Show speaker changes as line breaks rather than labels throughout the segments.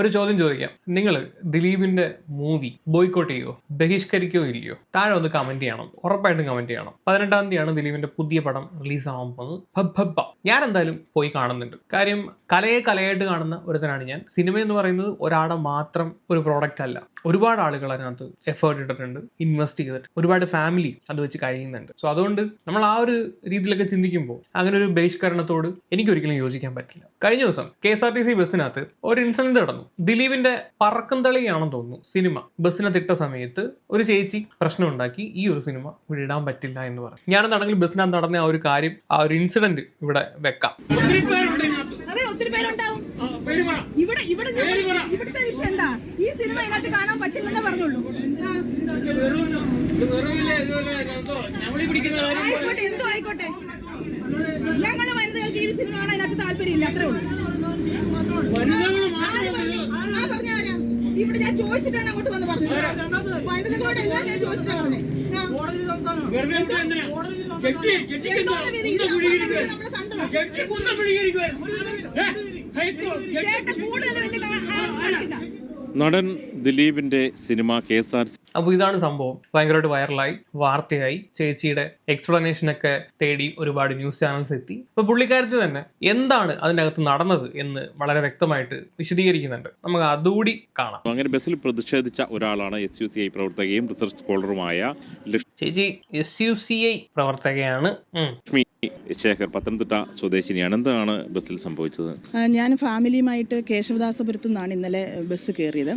ഒരു ചോദ്യം ചോദിക്കാം. നിങ്ങൾ ദിലീപിന്റെ മൂവി ബോയ്ക്കോട്ട് ചെയ്യോ? ബഹിഷ്കരിക്കോ ഇല്ലയോ? താഴെ ഒന്ന് കമന്റ് ചെയ്യണം. ഉറപ്പായിട്ടും കമന്റ് ചെയ്യണം. പതിനെട്ടാം തീയതിയാണ് ദിലീപിന്റെ പുതിയ പടം റിലീസ് ആവാൻ പോകുന്നത്. ഞാൻ എന്തായാലും പോയി കാണുന്നുണ്ട്. കാര്യം കലയെ കലയായിട്ട് കാണുന്ന ഒരുത്തനാണ് ഞാൻ. സിനിമ എന്ന് പറയുന്നത് ഒരാളെ മാത്രം ഒരു പ്രോഡക്റ്റ് അല്ല. ഒരുപാട് ആളുകൾ അതിനകത്ത് എഫേർട്ട് ഇട്ടിട്ടുണ്ട് ഇൻവെസ്റ്റ് ചെയ്തിട്ട്. ഒരുപാട് ഫാമിലി അത് വെച്ച് കഴിയുന്നുണ്ട്. സോ അതുകൊണ്ട് നമ്മൾ ആ ഒരു രീതിയിലൊക്കെ ചിന്തിക്കുമ്പോൾ അങ്ങനെ ഒരു ബഹിഷ്കരണത്തോട് എനിക്ക് ഒരിക്കലും യോജിക്കാൻ പറ്റില്ല. കഴിഞ്ഞ ദിവസം K S R T C ബസ്സിനകത്ത് ഒരു ഇൻസിഡന്റ് നടന്നു. ദിലീപിന്റെ പറക്കും തളിയാണെന്ന് തോന്നുന്നു സിനിമ. ബസ്സിനെ തിട്ട സമയത്ത് ഒരു ചേച്ചി പ്രശ്നം ഉണ്ടാക്കി ഈ ഒരു സിനിമ വിടാൻ പറ്റില്ല എന്ന് പറഞ്ഞു. ഞാനെന്നാണെങ്കിൽ ബസ്സിനകത്ത് നടന്ന ആ ഒരു കാര്യം ആ ഒരു ഇൻസിഡന്റ് ഇവിടെ വെക്കാം.
ഒത്തിരി
പേരുണ്ടാവും. ഇവിടെ ഇവിടെ ഇവിടുത്തെ വിഷയം എന്താ? ഈ സിനിമ ഇതിനകത്ത് കാണാൻ പറ്റില്ലെന്നേ പറഞ്ഞുള്ളൂ. ആയിക്കോട്ടെ എന്തോ ആയിക്കോട്ടെ ഞങ്ങൾ വനിതകൾക്ക് ഈ സിനിമ കാണാൻ അതിനകത്ത് താല്പര്യമില്ല അത്രേ ഉള്ളൂ
വനിതകൾ
ആര്
മാത്രമേ
പറഞ്ഞു? ആ പറഞ്ഞ ആരാ ഇവിടെ ഞാൻ ചോദിച്ചിട്ടാണ് അങ്ങോട്ട് വന്ന് പറഞ്ഞത്. വനിതകളോട് എല്ലാം ഞാൻ ചോദിച്ചിട്ടാ പറഞ്ഞേ.
നടൻ ദിലീപിന്റെ cinema K S R C
അപ്പോൾ ഇതാണ് സംഭവം. ഭയങ്കരമായിട്ട് വൈറലായി വാർത്തയായി. ചേച്ചിയുടെ എക്സ്പ്ലനേഷൻ ഒക്കെ തേടി ഒരുപാട് ന്യൂസ് ചാനൽസ് എത്തി. അപ്പോൾ പുള്ളിക്കാരത്തിൽ തന്നെ എന്താണ് അതിനകത്ത് നടന്നത് എന്ന് വളരെ വ്യക്തമായിട്ട് വിശദീകരിക്കുന്നുണ്ട്. നമുക്ക് അതുകൂടി കാണാം.
അങ്ങനെ ബസ്സിൽ പ്രതിഷേധിച്ച ഒരാളാണ് എസ് യു സി ഐ പ്രവർത്തകയും റിസർച്ച് സ്കോളറുമായ
ചേച്ചി എസ് യു സി ഐ പ്രവർത്തകയാണ്.
ലക്ഷ്മി ശേഖർ പത്തനംതിട്ട സ്വദേശിനിയാണ് എന്താണ് ബസ്സിൽ സംഭവിച്ചത്?
ഞാൻ ഫാമിലിയുമായിട്ട് കേശവദാസപുരത്തു നിന്നാണ് ഇന്നലെ ബസ് കയറിയത്.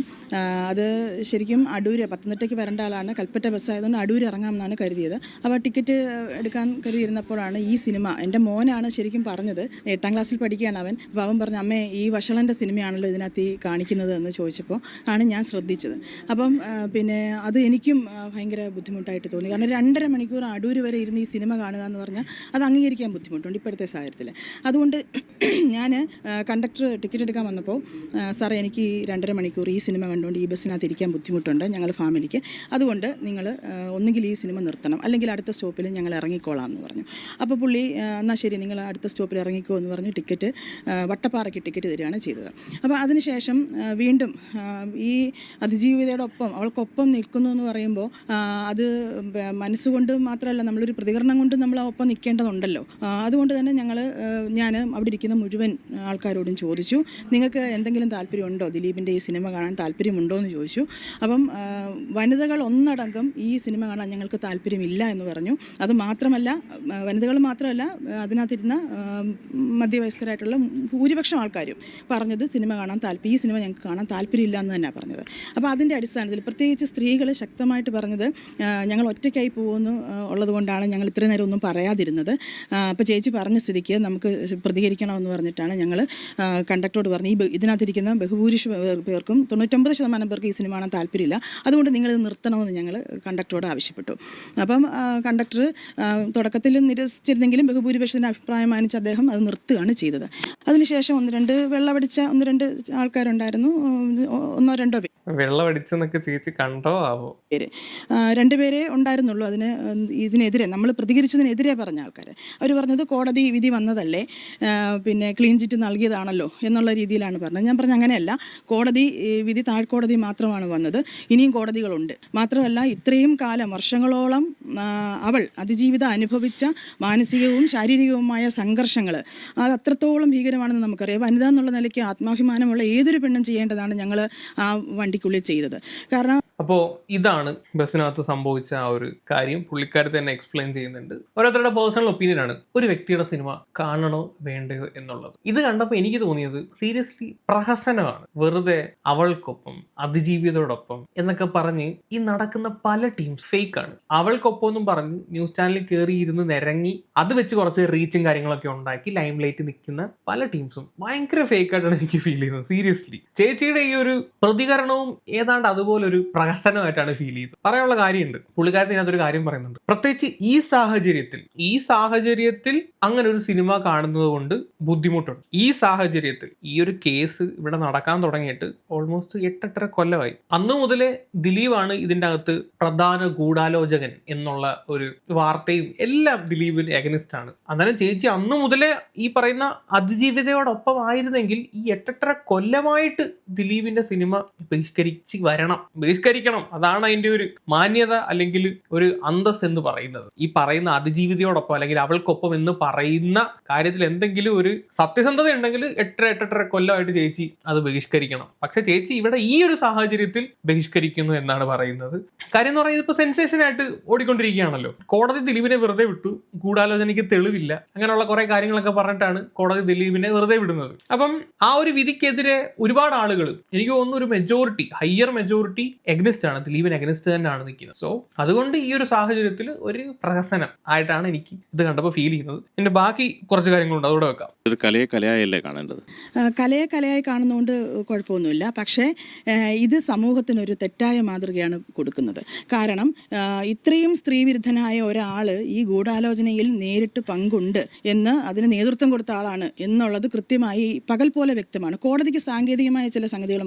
അത് ശരിക്കും അടൂര് പത്തനംതിട്ടയ്ക്ക് വരേണ്ട ആളാണ്. കൽപ്പറ്റ ബസ്സായതുകൊണ്ട് അടൂര് ഇറങ്ങാമെന്നാണ് കരുതിയത്. അപ്പോൾ ടിക്കറ്റ് എടുക്കാൻ കരുതിയിരുന്നപ്പോഴാണ് ഈ സിനിമ. എന്റെ മോനാണ് ശരിക്കും പറഞ്ഞത്. എട്ടാം ക്ലാസ്സിൽ പഠിക്കുകയാണ് അവൻ. അപ്പോൾ അവൻ പറഞ്ഞു അമ്മേ ഈ വഷളന്റെ സിനിമയാണല്ലോ ഇതിനകത്ത് ഈ കാണിക്കുന്നത് എന്ന് ചോദിച്ചപ്പോൾ ആണ് ഞാൻ ശ്രദ്ധിച്ചത്. അപ്പം പിന്നെ അത് എനിക്കും ഭയങ്കര ബുദ്ധിമുട്ടായിട്ട് തോന്നി. കാരണം രണ്ടര മണിക്കൂർ അടൂര് വരെ ഇരുന്ന് ഈ സിനിമ കാണുക എന്ന് പറഞ്ഞാൽ അത് അംഗീകരിക്കാൻ ബുദ്ധിമുട്ടുണ്ട് ഇപ്പോഴത്തെ സാഹചര്യത്തിൽ. അതുകൊണ്ട് ഞാൻ കണ്ടക്ടർ ടിക്കറ്റ് എടുക്കാൻ വന്നപ്പോൾ സാറേ എനിക്ക് രണ്ടര മണിക്കൂർ ഈ സിനിമ കണ്ടുകൊണ്ട് ഈ ബസ്സിനകത്ത് ഇരിക്കാൻ ബുദ്ധിമുട്ടുണ്ട് ഞങ്ങൾ ഫാമിലിക്ക്. അതുകൊണ്ട് നിങ്ങൾ ഒന്നുകിൽ ഈ സിനിമ നിർത്തണം അല്ലെങ്കിൽ അടുത്ത സ്റ്റോപ്പിൽ ഞങ്ങൾ ഇറങ്ങിക്കോളാം എന്ന് പറഞ്ഞു. അപ്പോൾ പുള്ളി എന്നാൽ ശരി നിങ്ങൾ അടുത്ത സ്റ്റോപ്പിൽ ഇറങ്ങിക്കോ എന്ന് പറഞ്ഞ് ടിക്കറ്റ് വട്ടപ്പാറയ്ക്ക് ടിക്കറ്റ് തരികയാണ് ചെയ്തത്. അപ്പോൾ അതിനുശേഷം വീണ്ടും ഈ അതിജീവിതയോടൊപ്പം അവൾക്കൊപ്പം നിൽക്കുന്നു എന്ന് പറയുമ്പോൾ അത് മനസ്സുകൊണ്ട് മാത്രമല്ല നമ്മളൊരു പ്രതികരണം കൊണ്ട് നമ്മൾ ഒപ്പം നിൽക്കേണ്ടതുണ്ടല്ലോ ആ, അതുകൊണ്ട് തന്നെ ഞങ്ങൾ ഞാൻ അവിടെ ഇരിക്കുന്ന മുഴുവൻ ആൾക്കാരോടും ചോദിച്ചു. നിങ്ങൾക്ക് എന്തെങ്കിലും താല്പര്യമുണ്ടോ? ദിലീപിന്റെ ഈ സിനിമ കാണാൻ താല്പര്യമുണ്ടോ എന്ന് ചോദിച്ചു. അപ്പം വനിതകൾ ഒന്നടങ്കം ഈ സിനിമ കാണാൻ ഞങ്ങൾക്ക് താല്പര്യമില്ല എന്ന് പറഞ്ഞു. അത് മാത്രമല്ല വനിതകൾ മാത്രമല്ല അതിനകത്തിരുന്ന മധ്യവയസ്കരായിട്ടുള്ള ഭൂരിപക്ഷം ആൾക്കാരും പറഞ്ഞത് സിനിമ കാണാൻ താല്പര്യം ഈ സിനിമ ഞങ്ങൾക്ക് കാണാൻ താല്പര്യമില്ല എന്ന് തന്നെയാണ് പറഞ്ഞത്. അപ്പോൾ അതിന്റെ അടിസ്ഥാനത്തിൽ പ്രത്യേകിച്ച് സ്ത്രീകൾ ശക്തമായിട്ട് പറഞ്ഞത് ഞങ്ങൾ ഒറ്റയ്ക്കായി പോകുന്നു ഉള്ളതുകൊണ്ടാണ് ഞങ്ങൾ ഇത്രയും നേരം ഒന്നും പറയാതിരുന്നത്. അപ്പോൾ ചേച്ചി പറഞ്ഞ സ്ഥിതിക്ക് നമുക്ക് പ്രതികരിക്കണമെന്ന് പറഞ്ഞിട്ടാണ് ഞങ്ങൾ കണ്ടക്ടറോട് പറഞ്ഞ് ഈ ഇതിനകത്തിരിക്കുന്ന ബഹുഭൂരിഷ പേർ- പേർക്കും തൊണ്ണൂറ്റൊമ്പത് ശതമാനം പേർക്ക് ഈ സിനിമ കാണാൻ താല്പര്യമില്ല. അതുകൊണ്ട് നിങ്ങളിത് നിർത്തണമെന്ന് ഞങ്ങൾ കണ്ടക്ടറോട് ആവശ്യപ്പെട്ടു. അപ്പം കണ്ടക്ടർ തുടക്കത്തിൽ നിരസിച്ചിരുന്നെങ്കിലും ബഹുഭൂരിപക്ഷത്തിന്റെ അഭിപ്രായം മാനിച്ച് അദ്ദേഹം അത് നിർത്തുകയാണ് ചെയ്തത്. അതിനുശേഷം ഒന്ന് രണ്ട് വെള്ളമടിച്ച ഒന്ന് രണ്ട് ആൾക്കാരുണ്ടായിരുന്നു. ഒന്നോ രണ്ടോ പേര്
വെള്ളമടിച്ചെന്നൊക്കെ ചേച്ചി കണ്ടോ ആവോ?
പേര്. രണ്ടുപേരെ ഉണ്ടായിരുന്നുള്ളൂ. അതിന് ഇതിനെതിരെ നമ്മൾ പ്രതികരിച്ചതിനെതിരെ പറഞ്ഞ ആൾക്കാർ അവർ പറഞ്ഞത് കോടതി വിധി വന്നതല്ലേ? പിന്നെ ക്ലീൻ ചിറ്റ് നൽകിയതാണല്ലോ എന്നുള്ള രീതിയിലാണ് പറഞ്ഞത്. ഞാൻ പറഞ്ഞ അങ്ങനെയല്ല. കോടതി വിധി താഴ്ക്കോടതി മാത്രമാണ് വന്നത്. ഇനിയും കോടതികളുണ്ട്. മാത്രമല്ല ഇത്രയും കാലം വർഷങ്ങളോളം അവൾ അതിജീവിത അനുഭവിച്ച മാനസികവും ശാരീരികവുമായ സംഘർഷങ്ങൾ അത് അത്രത്തോളം ഭീകരമാണെന്ന് നമുക്കറിയാം. വനിത എന്നുള്ള നിലയ്ക്ക് ആത്മാഭിമാനമുള്ള ഏതൊരു പെണ്ണും ചെയ്യേണ്ടതാണ് ഞങ്ങൾ ആ വണ്ടിക്കുള്ളിൽ ചെയ്തത്. കാരണം
അപ്പോൾ ഇതാണ് ബസ്സിനകത്ത് സംഭവിച്ച ആ ഒരു കാര്യം. പുള്ളിക്കാരി തന്നെ എക്സ്പ്ലെയിൻ ചെയ്യുന്നുണ്ട്. ഓരോരുത്തരുടെ പേഴ്സണൽ ഒപ്പീനിയൻ ആണ്. ഒരു വ്യക്തിയുടെ സിനിമ കാണണോ വേണ്ടയോ എന്നുള്ളത്. ഇത് കണ്ടപ്പോൾ എനിക്ക് തോന്നിയത് സീരിയസ്ലി പ്രഹസനമാണ്. വെറുതെ അവൾക്കൊപ്പം അതിജീവിതയോടൊപ്പം എന്നൊക്കെ പറഞ്ഞ് ഈ നടക്കുന്ന പല ടീംസ് ഫേക്ക് ആണ്. അവൾക്കൊപ്പം എന്നും പറഞ്ഞ് ന്യൂസ് ചാനലിൽ കയറി ഇരുന്ന് നിരങ്ങി അത് വെച്ച് കുറച്ച് റീച്ചും കാര്യങ്ങളൊക്കെ ഉണ്ടാക്കി ലൈം ലൈറ്റ് നിൽക്കുന്ന പല ടീംസും ഭയങ്കര ഫേക്ക് ആയിട്ടാണ് എനിക്ക് ഫീൽ ചെയ്യുന്നത്. സീരിയസ്ലി ചേച്ചിയുടെ ഈ ഒരു പ്രതികരണവും ഏതാണ്ട് അതുപോലെ ഒരു പ്രഹസനം പ്രഹസനമായിട്ടാണ് ഫീൽ ചെയ്തത്. പറയാനുള്ള കാര്യമുണ്ട്. പുള്ളിക്കാരത്തിനകത്തൊരു കാര്യം പറയുന്നുണ്ട്. പ്രത്യേകിച്ച് ഈ സാഹചര്യത്തിൽ ഈ സാഹചര്യത്തിൽ അങ്ങനെ ഒരു സിനിമ കാണുന്നത് കൊണ്ട് ബുദ്ധിമുട്ടുണ്ട്. ഈ സാഹചര്യത്തിൽ ഈ ഒരു കേസ് ഇവിടെ നടക്കാൻ തുടങ്ങിയിട്ട് ഓൾമോസ്റ്റ് എട്ടെട്ടര കൊല്ലമായി. അന്ന് മുതലേ ദിലീപാണ് ഇതിന്റെ അകത്ത് പ്രധാന ഗൂഢാലോചകൻ എന്നുള്ള ഒരു വാർത്തയും എല്ലാം ദിലീപിന് എഗനിസ്റ്റ് ആണ്. അന്നേരം ചേച്ചി അന്ന് മുതലേ ഈ പറയുന്ന അതിജീവിതയോടൊപ്പം ആയിരുന്നെങ്കിൽ ഈ എട്ടെട്ടര കൊല്ലമായിട്ട് ദിലീപിന്റെ സിനിമ ബഹിഷ്കരിച്ച് വരണം. ബഹിഷ്കരിക്കണം അതാണ് അതിന്റെ ഒരു മാന്യത അല്ലെങ്കിൽ ഒരു അന്തസ് എന്ന് പറയുന്നത്. ഈ പറയുന്ന അതിജീവിതയോടൊപ്പം അല്ലെങ്കിൽ അവൾക്കൊപ്പം എന്ന് പറയുന്ന കാര്യത്തിൽ എന്തെങ്കിലും ഒരു സത്യസന്ധത ഉണ്ടെങ്കിൽ എട്ടര എട്ടെട്ടര കൊല്ലമായിട്ട് ചേച്ചി അത് ബഹിഷ്കരിക്കണം. പക്ഷെ ചേച്ചി ഇവിടെ ഈ ഒരു സാഹചര്യത്തിൽ ബഹിഷ്കരിക്കുന്നു എന്നാണ് പറയുന്നത്. കാര്യം എന്ന് പറയുന്നത് ഇപ്പൊ സെൻസേഷൻ ആയിട്ട് ഓടിക്കൊണ്ടിരിക്കുകയാണല്ലോ. കോടതി ദിലീപിനെ വെറുതെ വിട്ടു. ഗൂഢാലോചനയ്ക്ക് തെളിവില്ല. അങ്ങനെയുള്ള കുറെ കാര്യങ്ങളൊക്കെ പറഞ്ഞിട്ടാണ് കോടതി ദിലീപിനെ വെറുതെ വിടുന്നത്. അപ്പം ആ ഒരു വിധിക്കെതിരെ ഒരുപാട് ആളുകൾ എനിക്ക് തോന്നുന്നു ഒരു മെജോറിറ്റി ഹയർ മെജോറിറ്റി എഗ്നിസ്റ്റ് ആണ് ദിലീപിന് എഗ്നിസ്റ്റ് തന്നെയാണ് നിൽക്കുന്നത് സോ അതുകൊണ്ട് ഈ ഒരു സാഹചര്യത്തിൽ ഒരു പ്രഹസനം ആയിട്ടാണ് എനിക്ക് ഇത് കണ്ടപ്പോൾ ഫീൽ ചെയ്യുന്നത്. പിന്നെ ബാക്കി കുറച്ച് കാര്യങ്ങളുണ്ട് അതോടെ വെക്കാം.
ഒരു കലയെ കലയായല്ലേ കാണേണ്ടത്?
കലയെ കലയായി കാണുന്നതുകൊണ്ട് കുഴപ്പമൊന്നുമില്ല. പക്ഷേ ഇത് സമൂഹത്തിനൊരു തെറ്റായ മാതൃകയാണ് കൊടുക്കുന്നത്. കാരണം ഇത്രയും സ്ത്രീവിരുദ്ധനായ ഒരാൾ ഈ ഗൂഢാലോചനയിൽ നേരിട്ട് പങ്കുണ്ട് എന്ന് അതിന് നേതൃത്വം കൊടുത്ത ആളാണ് എന്നുള്ളത് കൃത്യമായി പകൽ പോലെ വ്യക്തമാണ്. കോടതിക്ക് സാങ്കേതികമായ ചില സംഗതികൾ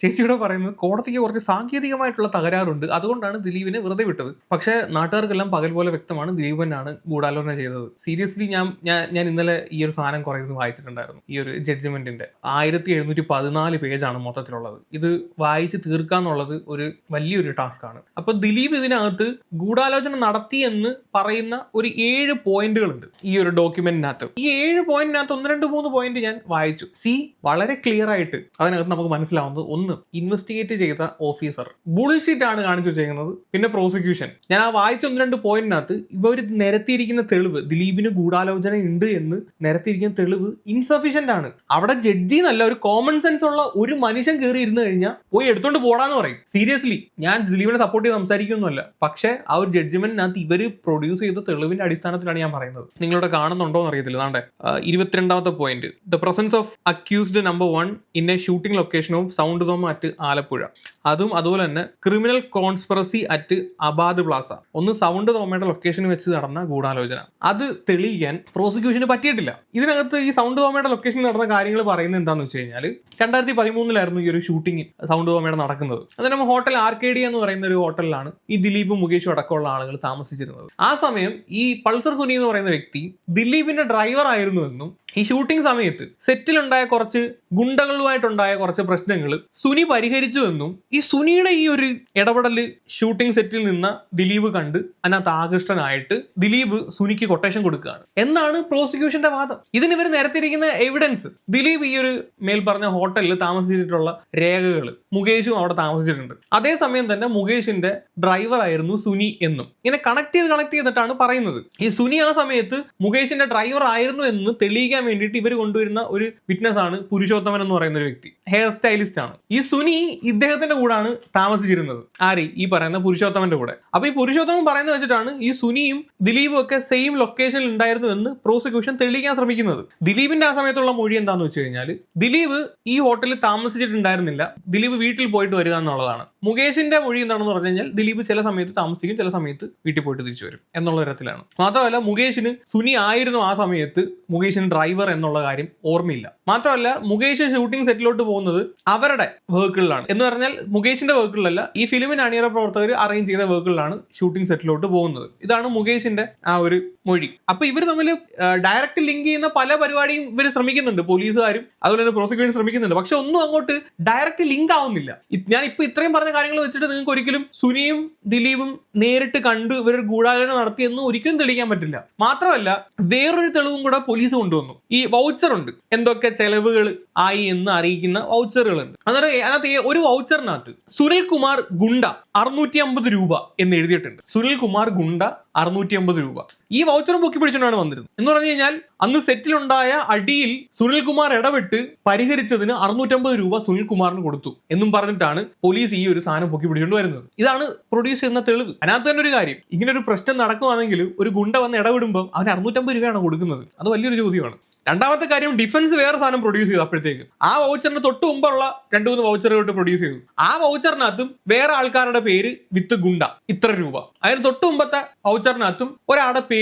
ചേച്ചിയുടെ പറയുന്നത് കോടതിക്ക് കുറച്ച് സാങ്കേതികമായിട്ടുള്ള തകരാറുണ്ട്. അതുകൊണ്ടാണ് ദിലീപിനെ വെറുതെ വിട്ടത്. പക്ഷേ നാട്ടുകാർക്കെല്ലാം പകൽ പോലെ വ്യക്തമാണ് ദിലീപനാണ് ഗൂഢാലോചന ചെയ്തത്. സീരിയസ്ലി ഞാൻ ഞാൻ ഇന്നലെ ഈ ഒരു സാധനം കുറേ വായിച്ചിട്ടുണ്ടായിരുന്നു. ഈ ഒരു ജഡ്ജ്മെന്റിന്റെ ആയിരത്തി എഴുന്നൂറ്റി പതിനാല് പേജാണ് മൊത്തത്തിലുള്ളത്. ഇത് വായിച്ച് തീർക്കാന്നുള്ളത് ഒരു വലിയൊരു ടാസ്ക് ആണ് അപ്പൊ ദിലീപ് ഇതിനകത്ത് ഗൂഢാലോചന നടത്തി എന്ന് പറയുന്ന ഒരു ഏഴ് പോയിന്റുകളുണ്ട് ഈ ഒരു ഡോക്യുമെന്റിനകത്ത്. ഈ ഏഴ് പോയിന്റിനകത്ത് ഒന്ന് രണ്ട് മൂന്ന് പോയിന്റ് ഞാൻ വായിച്ചു. സി വളരെ ക്ലിയർ ആയിട്ട് അതിനകത്ത് നമുക്ക് മനസ്സിലാവുന്നത് ഒന്ന് ഇൻവെസ്റ്റിഗേറ്റ് ചെയ്ത ഓഫീസർ ബുൾഷീറ്റ് ആണ് കാണിച്ചു വെച്ചേക്കുന്നത്. പിന്നെ പ്രോസിക്യൂഷൻ ഞാൻ ആ വായിച്ച ഒന്ന് രണ്ട് പോയിന്റിനകത്ത് ഇവർ നിരത്തിയിരിക്കുന്ന തെളിവ് ദിലീപിന് ഗൂഢാലോചന ഉണ്ട് എന്ന് നിരത്തിയിരിക്കുന്ന തെളിവ് ഇൻസഫിഷ്യന്റ് ആണ്. അവിടെ ജഡ്ജി എന്നല്ല ഒരു കോമൺ സെൻസ് ഉള്ള ഒരു മനുഷ്യൻ കയറി ഇരുന്ന് കഴിഞ്ഞാൽ പോയി എടുത്തോണ്ട് പോടാന്ന് പറയും. സീരിയസ്ലി ഞാൻ ദിലീപിനെ സപ്പോർട്ട് ചെയ്ത് സംസാരിക്കുന്നല്ല പക്ഷേ ആ ഒരു ജഡ്ജ്മെന്റിനകത്ത് ഇവർ പ്രൊഡ്യൂസ് ചെയ്ത തെളിവിന്റെ അടിസ്ഥാനത്തിലാണ് ഞാൻ പറയുന്നത്. നിങ്ങളിവിടെ കാണുന്നുണ്ടോ എന്ന് അറിയത്തില്ല അതാണ്ട് ഇരുപത്തിരണ്ടാമത്തെ point the presence of accused number one in a shooting location of Sound Thoma at Alappuzha. അതും അതുപോലെ തന്നെ criminal conspiracy at Abad Plaza ഒന്ന് സൗണ്ട് തോമയുടെ ലൊക്കേഷൻ വെച്ച് നടന്ന ഗൂഢാലോചന. അത് തെളിയിക്കാൻ പ്രോസിക്യൂഷന് പറ്റിയിട്ടില്ല. ഇതിനകത്ത് ഈ സൗണ്ട് തോമയുടെ ലൊക്കേഷനിൽ നടന്ന കാര്യങ്ങൾ പറയുന്നത് എന്താണെന്ന് വെച്ച് കഴിഞ്ഞാൽ രണ്ടായിരത്തി പതിമൂന്നിലായിരുന്നു ഈ ഒരു ഷൂട്ടിംഗ് സൗണ്ട് തോമയുടെ നടക്കുന്നത്. അതിന് ഹോട്ടൽ ആർക്കേഡി എന്ന് പറയുന്ന ഒരു ഹോട്ടലിലാണ് ഈ ദിലീപും മുകേഷും അടക്കമുള്ള ആളുകൾ താമസിച്ചിരുന്നത്. ആ സമയം ഈ പൾസർ സുനി എന്ന് പറയുന്ന വ്യക്തി ദിലീപിന്റെ ഡ്രൈവർ ആയിരുന്നു എന്നും ഈ ഷൂട്ടിംഗ് സമയത്ത് സെറ്റിലുണ്ടായ കുറച്ച് ഗുണ്ടകളുമായിട്ടുണ്ടായ കുറച്ച് പ്രശ്നങ്ങൾ സുനി പരിഹരിച്ചു എന്നും ഈ സുനിയുടെ ഈ ഒരു ഇടപെടൽ ഷൂട്ടിംഗ് സെറ്റിൽ നിന്ന ദിലീപ് കണ്ട് അതിനകത്ത് ആകൃഷ്ടനായിട്ട് ദിലീപ് സുനിക്ക് കൊട്ടേഷൻ കൊടുക്കുകയാണ്. എന്നാണ് പ്രോസിക്യൂഷന്റെ വാദം. ഇതിന് ഇവർ നിരത്തിയിരിക്കുന്ന എവിഡൻസ് ദിലീപ് ഈ ഒരു മേൽ പറഞ്ഞ ഹോട്ടലിൽ താമസിച്ചിട്ടുള്ള രേഖകൾ മുകേഷും അവിടെ താമസിച്ചിട്ടുണ്ട്. അതേസമയം തന്നെ മുകേഷിന്റെ ഡ്രൈവർ ആയിരുന്നു സുനി എന്നും. ഇങ്ങനെ കണക്ട് ചെയ്ത് കണക്ട് ചെയ്തിട്ടാണ് പറയുന്നത്. ഈ സുനി ആ സമയത്ത് മുകേഷിന്റെ ഡ്രൈവർ ആയിരുന്നു എന്ന് തെളിയിക്കാൻ വേണ്ടിയിട്ട് ഇവർ കൊണ്ടുവരുന്ന ഒരു വിറ്റ്നസ് ആണ് പുരുഷോത്തമൻ എന്ന് പറയുന്ന ഒരു വ്യക്തി. ഹെയർ സ്റ്റൈലിസ്റ്റ് ആണ്. ഈ സുനി ഇദ്ദേഹത്തിന്റെ കൂടാണ് താമസിച്ചിരുന്നത്. ആര്? ഈ പറയുന്ന പുരുഷോത്തമന്റെ കൂടെ. അപ്പൊ ഈ പുരുഷോത്തമൻ പറയുന്നത് വെച്ചിട്ടാണ് ഈ സുനിയും ദിലീപും ഒക്കെ സെയിം ലൊക്കേഷനിൽ ഉണ്ടായിരുന്നു എന്ന് പ്രോസിക്യൂഷൻ തെളിയിക്കാൻ ശ്രമിക്കുന്നത്. ദിലീപിന്റെ ആ സമയത്തുള്ള മൊഴി എന്താന്ന് വെച്ച് കഴിഞ്ഞാൽ ദിലീപ് ഈ ഹോട്ടലിൽ താമസിച്ചിട്ടുണ്ടായിരുന്നില്ല. ദിലീപ് വീട്ടിൽ പോയിട്ട് വരിക എന്നുള്ളതാണ്. മുകേഷിന്റെ മൊഴി എന്താണെന്ന് പറഞ്ഞു കഴിഞ്ഞാൽ ദിലീപ് ചില സമയത്ത് താമസിക്കും ചില സമയത്ത് വീട്ടിൽ പോയിട്ട് തിരിച്ചു വരും. എന്നുള്ള തരത്തിലാണ്. മാത്രമല്ല മുകേഷിന് സുനി ആയിരുന്നു ആ സമയത്ത് മുകേഷിന് ഡ്രൈവർ എന്നുള്ള കാര്യം ഓർമ്മയില്ല. മാത്രമല്ല മുകേഷ് ഷൂട്ടിംഗ് സെറ്റിലോട്ട് പോകുന്നത് അവരുടെ വെഹിക്കിളിലാണ് എന്ന് പറഞ്ഞാൽ മുകേഷിന്റെ വെഹിക്കിളിലല്ല ഈ ഫിലിമിന് അണിയറ പ്രവർത്തകർ അറേഞ്ച് ചെയ്ത വെഹിക്കിളിലാണ് ഷൂട്ടിംഗ് സെറ്റിലോട്ട് പോകുന്നത്. ഇതാണ് മുകേഷിന്റെ ആ ഒരു മൊഴി. അപ്പൊ ഇവർ തമ്മിൽ ഡയറക്റ്റ് ലിങ്ക് ചെയ്യുന്ന പല പരിപാടിയും ഇവർ ശ്രമിക്കുന്നുണ്ട് പോലീസുകാരും അതുപോലെ തന്നെ പ്രോസിക്യൂഷൻ ശ്രമിക്കുന്നുണ്ട്. പക്ഷെ ഒന്നും അങ്ങോട്ട് ഡയറക്റ്റ് ലിങ്ക് ആവുന്നില്ല. ഞാൻ ഇപ്പൊ ഇത്രയും പറഞ്ഞ കാര്യങ്ങൾ വെച്ചിട്ട് നിങ്ങൾക്ക് ഒരിക്കലും സുനിയും ദിലീപും നേരിട്ട് കണ്ടു ഇവർ ഗൂഢാലോചന നടത്തിയെന്ന് ഒരിക്കലും തെളിയിക്കാൻ പറ്റില്ല. മാത്രമല്ല വേറൊരു തെളിവും കൂടെ പോലീസ് കൊണ്ടുവന്നു. ഈ വൗച്ചർ ഉണ്ട്. എന്തൊക്കെ ചെലവുകൾ ആയി എന്ന് അറിയിക്കുന്ന വൗച്ചറുകളുണ്ട് അന്നേരം അതിനകത്ത് ഒരു വൗച്ചറിനകത്ത് സുനിൽ കുമാർ ഗുണ്ട അറുന്നൂറ്റി അമ്പത് രൂപ എന്ന് എഴുതിയിട്ടുണ്ട്. സുനിൽ കുമാർ ഗുണ്ട അറുന്നൂറ്റി അമ്പത് രൂപ. ഈ വൗച്ചറും പൊക്കി പിടിച്ചുകൊണ്ടാണ് വന്നിരുന്നത്. എന്ന് പറഞ്ഞു കഴിഞ്ഞാൽ അന്ന് സെറ്റിലുണ്ടായ അടിയിൽ സുനിൽകുമാർ ഇടപെട്ട് പരിഹരിച്ചതിന് അറുന്നൂറ്റമ്പത് രൂപ സുനിൽകുമാറിന് കൊടുത്തു എന്നും പറഞ്ഞിട്ടാണ് പോലീസ് ഈ ഒരു സാധനം പൊക്കി പിടിച്ചുകൊണ്ട് വരുന്നത്. ഇതാണ് പ്രൊഡ്യൂസ് ചെയ്യുന്ന തെളിവ്. അതിനകത്ത് തന്നെ ഒരു കാര്യം. ഇങ്ങനെ ഒരു പ്രശ്നം നടക്കുവാണെങ്കിൽ ഒരു ഗുണ്ട വന്ന് ഇടപെടുമ്പോൾ അവന് അറുന്നൂറ്റമ്പത് രൂപയാണ് കൊടുക്കുന്നത്. അത് വലിയൊരു ചോദ്യമാണ്. രണ്ടാമത്തെ കാര്യം ഡിഫൻസ് വേറെ സാധനം പ്രൊഡ്യൂസ് ചെയ്തു അപ്പോഴത്തേക്ക്. ആ വൗച്ചറിന് തൊട്ട് മുമ്പുള്ള രണ്ട് മൂന്ന് വൗച്ചറുകൾ പ്രൊഡ്യൂസ് ചെയ്തു. ആ വൗച്ചറിനകത്തും വേറെ ആൾക്കാരുടെ പേര് വിത്ത് ഗുണ്ട. ഇത്ര രൂപ. അതിന് തൊട്ട് മുമ്പത്തെ വൗച്ചറിനകത്തും ഒരാളുടെ പേര്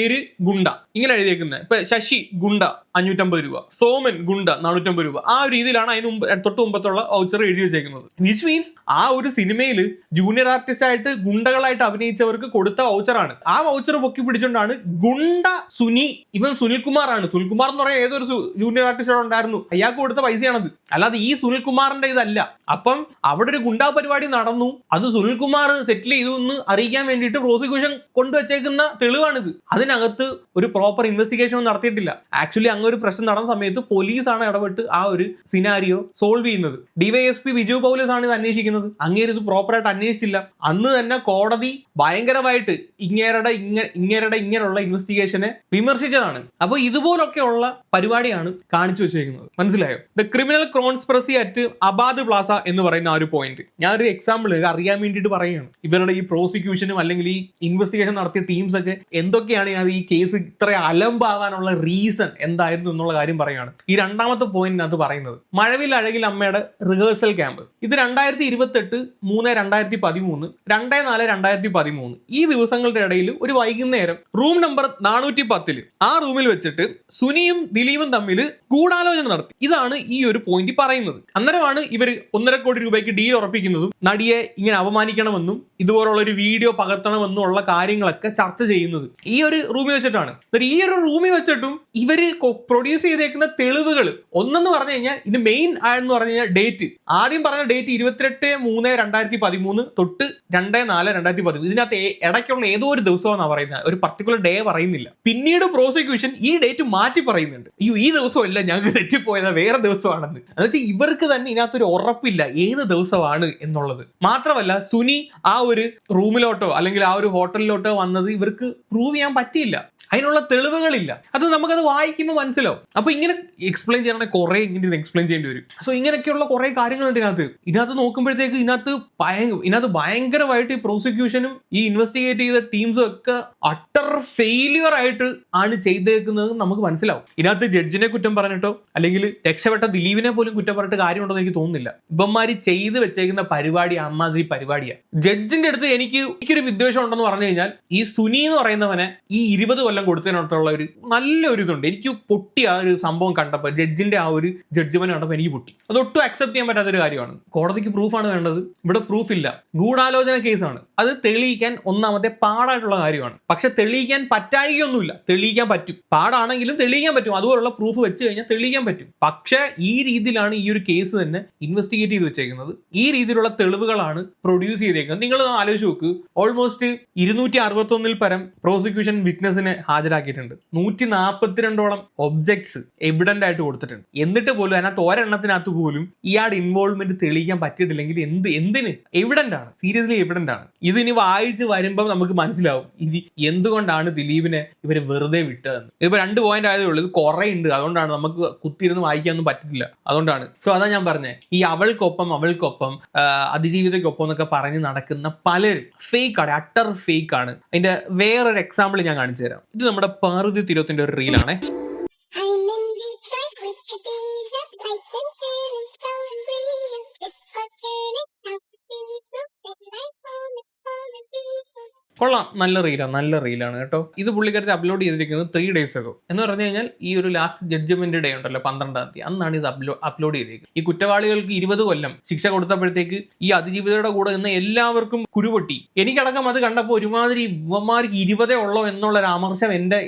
ഗുണ്ട. ഇങ്ങനെ എഴുതിയേക്കുന്നത് ഇപ്പൊ ശശി ഗുണ്ട അഞ്ഞൂറ്റമ്പത് രൂപ. സോമൻ ഗുണ്ട നാനൂറ്റമ്പത് രൂപ. ആ ഒരു രീതിയിലാണ് അതിന് മുമ്പ് തൊട്ട് മുമ്പത്തുള്ള വൗച്ചർ എഴുതി വെച്ചേക്കുന്നത്. വിച്ച് മീൻസ് ആ ഒരു സിനിമയിൽ ജൂനിയർ ആർട്ടിസ്റ്റ് ആയിട്ട് ഗുണ്ടകളായിട്ട് അഭിനയിച്ചവർക്ക് കൊടുത്ത വൗച്ചറാണ് ആ വൗച്ചർ പൊക്കി പിടിച്ചുകൊണ്ടാണ് ഗുണ്ട സുനി ഇവൻ സുനിൽകുമാർ ആണ് സുനിൽകുമാർ എന്ന് പറയാൻ ഏതൊരു ജൂനിയർ ആർട്ടിസ്റ്റ് ഉണ്ടായിരുന്നു. അയാൾക്ക് കൊടുത്ത പൈസയാണത്. അല്ലാതെ ഈ സുനിൽകുമാറിന്റെ ഇതല്ല. അപ്പം അവിടെ ഒരു ഗുണ്ടാ പരിപാടി നടന്നു. അത് സുനിൽകുമാർ സെറ്റിൽ ചെയ്തു എന്ന് അറിയിക്കാൻ വേണ്ടിയിട്ട് പ്രോസിക്യൂഷൻ കൊണ്ടുവച്ചേക്കുന്ന തെളിവാണിത്. അതിനകത്ത് ഒരു പ്രോപ്പർ ഇൻവെസ്റ്റിഗേഷൻ നടത്തിയിട്ടില്ല. ആക്ച്വലി അങ്ങ് ഒരു പ്രശ്നം നടന്ന സമയത്ത് പോലീസാണ് ഇടപെട്ട് ആ ഒരു സിനാരിയോ സോൾവ് ചെയ്യുന്നത്. ഡിവൈഎസ്പി വിജു പൗലസ് ആണ് ഇത് അന്വേഷിക്കുന്നത്. അങ്ങേര് ഇത് പ്രോപ്പറായിട്ട് അന്വേഷിച്ചില്ല. അന്ന് തന്നെ കോടതി ഭയങ്കരമായിട്ട് ഇങ്ങേരുടെ ഇങ്ങ ഇങ്ങേരുടെ ഇങ്ങനെയുള്ള ഇൻവെസ്റ്റിഗേഷനെ വിമർശിച്ചതാണ്. അപ്പോൾ ഇതുപോലൊക്കെയുള്ള പരിപാടിയാണ് കാണിച്ചു വെച്ചേക്കുന്നത്. മനസ്സിലായോ? The criminal conspiracy at Abad Plaza എന്ന് പറയുന്ന ആ ഒരു പോയിന്റ് ഞാനൊരു എക്സാമ്പിൾ അറിയാൻ വേണ്ടിയിട്ട് പറയുകയാണ്. ഇവരുടെ ഈ പ്രോസിക്യൂഷനും അല്ലെങ്കിൽ ഈ ഇൻവെസ്റ്റിഗേഷൻ നടത്തിയ ടീംസ് ഒക്കെ എന്തൊക്കെയാണ് ഇതിനകത്ത് ഈ കേസ് ഇത്ര അലമ്പാവാനുള്ള റീസൺ എന്തായിരുന്നു എന്നുള്ള കാര്യം പറയുകയാണ് ഈ രണ്ടാമത്തെ പോയിന്റിനകത്ത് പറയുന്നത് മഴവിൽ അഴകിൽ അമ്മയുടെ റിഹേഴ്സൽ ക്യാമ്പ് ഇത് രണ്ടായിരത്തി ഇരുപത്തെട്ട് മൂന്ന് രണ്ടായിരത്തി പതിമൂന്ന് രണ്ടേ നാല് രണ്ടായിരത്തി പതിമൂന്ന് ഈ ദിവസങ്ങളുടെ ഇടയിൽ ഒരു വൈകുന്നേരം റൂം നമ്പർ നാനൂറ്റി പത്തിൽ ആ റൂമിൽ വെച്ചിട്ട് സുനിയും ദിലീപും തമ്മിൽ ഗൂഢാലോചന നടത്തി. ഇതാണ് ഈ ഒരു പോയിന്റ് പറയുന്നത്. അന്നേരമാണ് ഇവർ ഒന്നര കോടി രൂപയ്ക്ക് ഡീൽ ഉറപ്പിക്കുന്നതും നടിയെ ഇങ്ങനെ അപമാനിക്കണമെന്നും ഇതുപോലുള്ള ഒരു വീഡിയോ പകർത്തണമെന്നും ഉള്ള കാര്യങ്ങളൊക്കെ ചർച്ച ചെയ്യുന്നത്. ഈ ഒരു റൂമിൽ വെച്ചിട്ടാണ്. ഈ ഒരു റൂമിൽ വെച്ചിട്ടും ഇവർ പ്രൊഡ്യൂസ് ചെയ്തേക്കുന്ന തെളിവുകൾ ഒന്നെന്ന് പറഞ്ഞു കഴിഞ്ഞാൽ ഇത് മെയിൻ എന്ന് പറഞ്ഞു കഴിഞ്ഞാൽ ഡേറ്റ് ആദ്യം പറഞ്ഞ ഡേറ്റ് ഇരുപത്തിയെട്ട് മൂന്ന് രണ്ടായിരത്തി പതിമൂന്ന് തൊട്ട് രണ്ട് നാല് രണ്ടായിരത്തി പതിമൂന്ന് ഇതിനകത്ത് ഇടയ്ക്കുള്ള ഏതോ ഒരു ദിവസമാണ് പറയുന്നത്. ഒരു പർട്ടിക്കുലർ ഡേ പറയുന്നില്ല. പിന്നീട് പ്രോസിക്യൂഷൻ ഈ ഡേറ്റ് മാറ്റി പറയുന്നുണ്ട്. അയ്യോ ഈ ദിവസമല്ല ഞങ്ങൾക്ക് തെറ്റിപ്പോയത് വേറെ ദിവസമാണെന്ന്. എന്നുവെച്ചാൽ ഇവർക്ക് തന്നെ ഇതിനകത്തൊരു ഉറപ്പില്ല ഏത് ദിവസമാണ് എന്നുള്ളത്. മാത്രമല്ല സുനി ആ ഒരു റൂമിലോട്ടോ അല്ലെങ്കിൽ ആ ഒരു ഹോട്ടലിലോട്ടോ വന്നത് ഇവർക്ക് പ്രൂവ് ചെയ്യാൻ പറ്റിയില്ല അതിനുള്ള തെളിവുകളില്ല. അത് നമുക്കത് വായിക്കുമ്പോൾ മനസ്സിലാവും. അപ്പൊ ഇങ്ങനെ എക്സ്പ്ലെയിൻ ചെയ്യണമെങ്കിൽ കുറെ ഇങ്ങനെ എക്സ്പ്ലെയിൻ ചെയ്യേണ്ടി വരും. സോ ഇങ്ങനെയൊക്കെയുള്ള കുറെ കാര്യങ്ങളുണ്ട് ഇതിനകത്ത്. ഇതിനകത്ത് നോക്കുമ്പോഴത്തേക്ക് ഇതിനകത്ത് ഇതിനകത്ത് ഭയങ്കരമായിട്ട് ഈ പ്രോസിക്യൂഷനും ഈ ഇൻവെസ്റ്റിഗേറ്റ് ചെയ്ത ടീംസും ഒക്കെ അട്ടർ ഫെയിലിയർ ആയിട്ട് ആണ് ചെയ്തേക്കുന്നത് നമുക്ക് മനസ്സിലാവും. ഇതിനകത്ത് ജഡ്ജിനെ കുറ്റം പറഞ്ഞിട്ടോ അല്ലെങ്കിൽ രക്ഷപ്പെട്ട ദിലീപിനെ പോലും കുറ്റം പറഞ്ഞിട്ട് കാര്യമുണ്ടെന്ന് എനിക്ക് തോന്നുന്നില്ല. ഇവന്മാര് ചെയ്ത് വെച്ചേക്കുന്ന പരിപാടി അമ്മാതിരി പരിപാടിയാണ് ജഡ്ജിന്റെ അടുത്ത് എനിക്ക് എനിക്കൊരു വിദ്വേഷം ഉണ്ടെന്ന് പറഞ്ഞു കഴിഞ്ഞാൽ ഈ സുനി എന്ന് പറയുന്നവനെ ഈ ഇരുപത് കൊല്ലം കൊടുത്തതിനോട്ടുള്ള ഒരു നല്ലൊരു ഇതുണ്ട് എനിക്ക് പൊട്ടി ആ ഒരു സംഭവം കണ്ടപ്പോൾ ജഡ്ജിന്റെ ആ ഒരു ജഡ്ജ്മെന്റ് കണ്ടപ്പോൾ എനിക്ക് പൊട്ടി. അത് ഒട്ടും അക്സെപ്റ്റ് ചെയ്യാൻ പറ്റാത്തൊരു കാര്യമാണ്. കോടതിക്ക് പ്രൂഫാണ് വേണ്ടത്. ഇവിടെ പ്രൂഫ് ഇല്ല. ഗൂഢാലോചന കേസാണ് അത് തെളിയിക്കാൻ ഒന്നാമത്തെ പാടായിട്ടുള്ള കാര്യമാണ്. പക്ഷെ തെളിയിക്കാൻ പറ്റായികയൊന്നുമില്ല. തെളിയിക്കാൻ പറ്റും. പാടാണെങ്കിലും തെളിയിക്കാൻ പറ്റും. അതുപോലുള്ള പ്രൂഫ് വെച്ച് കഴിഞ്ഞാൽ തെളിയിക്കാൻ പറ്റും. പക്ഷെ ഈ രീതിയിലാണ് ഈ ഒരു കേസ് തന്നെ ഇൻവെസ്റ്റിഗേറ്റ് ചെയ്ത് വെച്ചേക്കുന്നത്. ഈ രീതിയിലുള്ള തെളിവുകളാണ് പ്രൊഡ്യൂസ് ചെയ്തേക്കുന്നത്. നിങ്ങൾ ആലോചിച്ച് നോക്ക്. ഓൾമോസ്റ്റ് ഇരുന്നൂറ്റി അറുപത്തൊന്നിൽ പരം പ്രോസിക്യൂഷൻ വിറ്റ്നസിനെ ഹാജരാക്കിയിട്ടുണ്ട്. നൂറ്റി നാൽപ്പത്തിരണ്ടോളം ഒബ്ജക്ട്സ് എവിഡന്റ് ആയിട്ട് കൊടുത്തിട്ടുണ്ട്. എന്നിട്ട് പോലും അതിനകത്ത് ഒരെണ്ണത്തിനകത്ത് പോലും ഇയാളുടെ ഇൻവോൾവ്മെന്റ് തെളിയിക്കാൻ പറ്റിയിട്ടില്ലെങ്കിൽ എന്ത് എന്തിന്? എവിഡന്റ് ആണ്. സീരിയസ്ലി എവിഡന്റ് ആണ്. ഇത് ഇനി വായിച്ച് വരുമ്പോൾ നമുക്ക് മനസ്സിലാവും. ഇത് എന്തുകൊണ്ടാണ് ദിലീപിനെ ഇവർ വെറുതെ വിട്ടതെന്ന്. ഇതിപ്പോ രണ്ട് പോയിന്റ് ആയതേ ഉള്ളൂ. ഇത് കുറെ ഉണ്ട് അതുകൊണ്ടാണ് നമുക്ക് കുത്തിയിരുന്ന് വായിക്കാനൊന്നും പറ്റത്തില്ല. അതുകൊണ്ടാണ്. സോ അതാ ഞാൻ പറഞ്ഞത് ഈ അവൾക്കൊപ്പം അവൾക്കൊപ്പം അതിജീവിതക്കൊപ്പം എന്നൊക്കെ പറഞ്ഞ് നടക്കുന്ന പലരും ഫേക്ക് ആണ്. അട്ടർ ഫേക്ക് ആണ്. അതിന്റെ വേറൊരു എക്സാമ്പിൾ ഞാൻ കാണിച്ചു തരാം ഇത് നമ്മുടെ പാർവതി തിരുവത്തിന്റെ ഒരു റീലാണേ കൊള്ളാം. നല്ല റീലാണ് നല്ല റീലാണ് കേട്ടോ. ഇത് പുള്ളിക്കാരത്തെ അപ്ലോഡ് ചെയ്തിരിക്കുന്നത് ത്രീ ഡേയ്സ് അഗോ എന്ന് പറഞ്ഞു കഴിഞ്ഞാൽ ഈ ഒരു ലാസ്റ്റ് ജഡ്ജ്മെന്റ് ഡേ ഉണ്ടല്ലോ പന്ത്രണ്ടാം തീയതി. അന്നാണ് ഇത് അപ്ലോ അപ്ലോഡ് ചെയ്തിരിക്കുന്നത്. ഈ കുറ്റവാളികൾക്ക് ഇരുപത് കൊല്ലം ശിക്ഷ കൊടുത്തപ്പോഴത്തേക്ക് ഈ അതിജീവിതയുടെ കൂടെ നിന്ന് എല്ലാവർക്കും കുരുപൊട്ടി. എനിക്കടക്കം അത് കണ്ടപ്പോൾ ഒരുമാതിരി ഇവന്മാർക്ക് ഇരുപതേ ഉള്ളോ എന്നുള്ള ഒരു അമർശം എന്റെ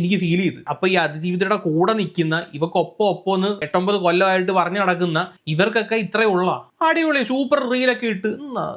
എനിക്ക് ഫീൽ ചെയ്തു. അപ്പൊ ഈ അതിജീവിതയുടെ കൂടെ നിൽക്കുന്ന ഇവക്കൊപ്പം ഒപ്പം എന്ന് എട്ടൊമ്പത് കൊല്ലമായിട്ട് പറഞ്ഞു നടക്കുന്ന ഇവർക്കൊക്കെ ഇത്രേ ഉള്ള. അടിപൊളി സൂപ്പർ റീലൊക്കെ ഇട്ട്